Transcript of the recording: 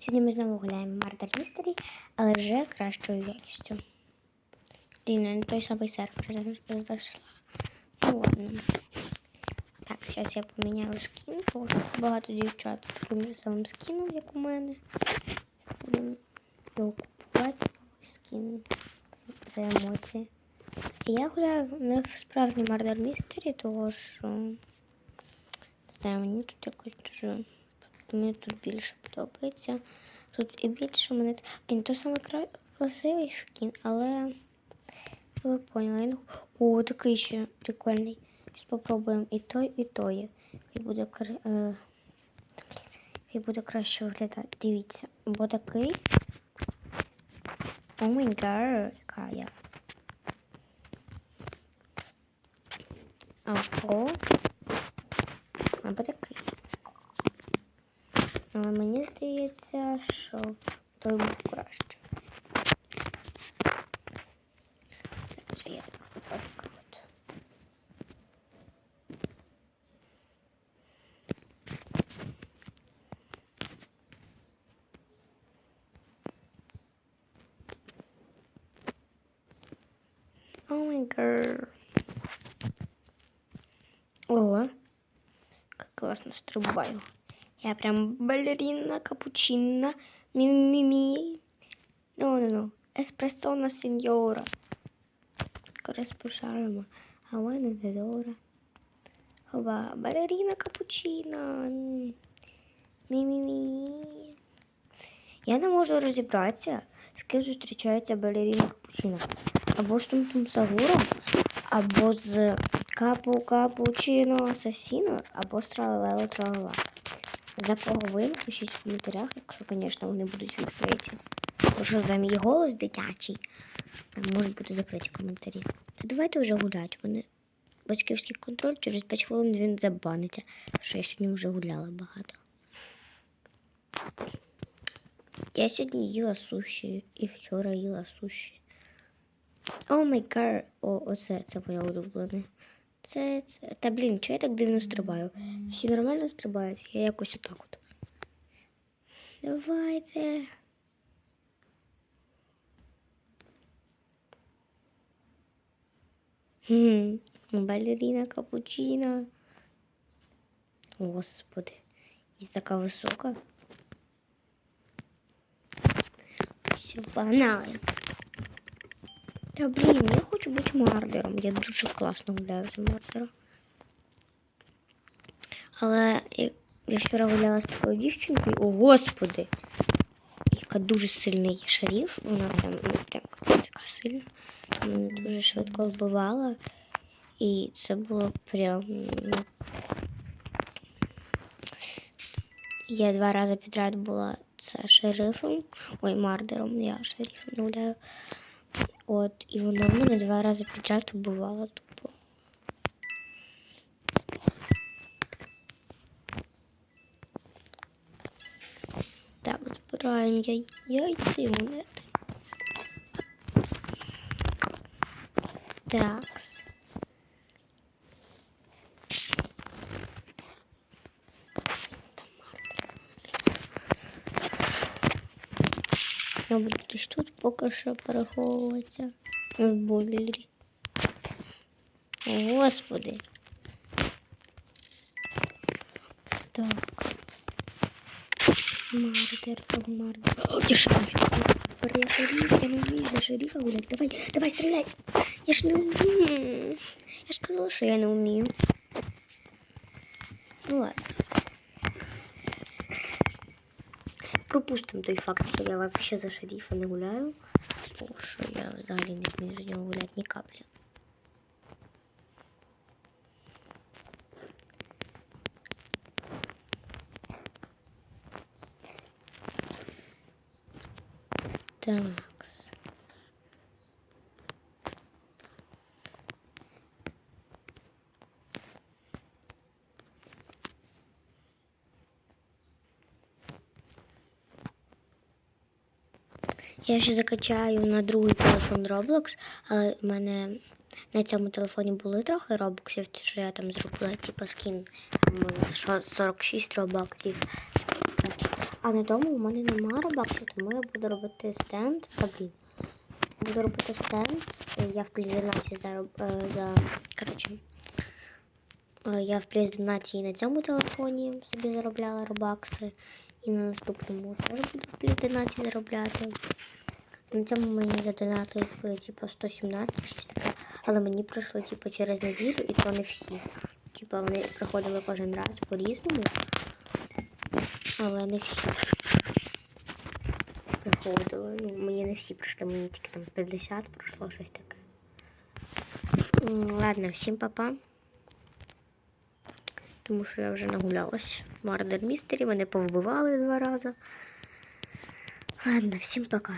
Сьогодні ми знову гуляємо Murder Mystery, але вже кращою якістю. Блін, не той самий сервер зайшла. Ну ладно. Так, зараз я поміняю скін, бо багато дівчат з таким самим скіном, як у мене. Будемо його купувати скін за емоції. Я гуляю не в справжній Murder Mystery, тому що не знаю, мені тут якось дуже. Мені тут більше подобається. Тут і більше мене. Блін, то саме красивий скін, але ви поняли. О, такий ще прикольний. Зараз попробуємо і той, і той. І буде е... і буде краще виглядати. Дивіться. Бо такий. О май гад, яка я. Або. Або такий. Але мені здається, що той був краще. Так, що я. О. Как классно стрибаю. Я прям балерина капучино. Ми-ми-ми. Ну-ну-ну. Еспресона сеньора. Кореспушаємо. А мене Дедора. Хоба. Балерина капучино. Мі-мі-мі. Я не можу розібратися, з ким зустрічається балерина капучино. Або з Тум Сагуром, або з Капу Капучино Асасіно, або з Тралелело Тралала. За кого ви напишіть в коментарях, якщо, звісно, вони будуть відкриті. Тому що за мій голос дитячий. Там можуть бути закриті коментарі. Та давайте вже гуляти. Вони батьківський контроль через 5 хвилин він забаниться. Що я сьогодні вже гуляла багато. Я сьогодні їла суші і вчора їла суші. О май гад. О, оце це моє улюблене. Це, це. Та блін, чого я так дивно стрибаю? Всі нормально стрибають, я якось отак от. Давайте. Хм, балерина капучино. Господи, і така висока. Все, погнали. Та блін, я хочу бути мардером. Я дуже класно гуляю за мардера. Але я, вчора гуляла з такою дівчинкою. О, господи! Яка дуже сильний шаріф. Вона прям, ну, прям така сильна. Мене дуже швидко вбивала. І це було прям. ну, Я два рази підряд була це шерифом. Ой, мардером, я шерифом гуляю. От, і вона в мене два рази підряд убивала тупо. Так, збираємо яй... яйця і монети. Так. Я буду десь тут поки що переховуватися в бойлері. Господи. Так. Мардер, там мардер. О, я шариф. Я я не вмію за шарифа гулять. Давай, давай, стріляй. Я ж не вмію. Я ж казала, що я не вмію. Ну ладно. Пропустимо той факт, що я вообще за шерифа не гуляю. Тому що я взагалі не вмію за нього гуляти ні каплі. Такс. Я ще закачаю на другий телефон Roblox, але в мене на цьому телефоні були трохи робоксів, що я там зробила, типу скін. Там 46 робоксів. А на тому у мене нема робаксу, тому я буду робити стенд. А, блін. Буду робити стенд. Я в плюс зароб... е, за. Коротше. е, Я в плюс і на цьому телефоні собі заробляла робакси. І на наступному теж буду в плюс 12 заробляти. На цьому мені задонатили типу 117, щось таке. Але мені пройшло типу через неділю, і то не всі. Типу вони приходили кожен раз по-різному. Але не всі приходили. Ну, мені не всі прийшли, мені тільки там 50 пройшло щось таке. Ладно, всім папа. Тому що я вже нагулялась. Мардер Містері, мене повбивали два рази. Ладно, всім пока.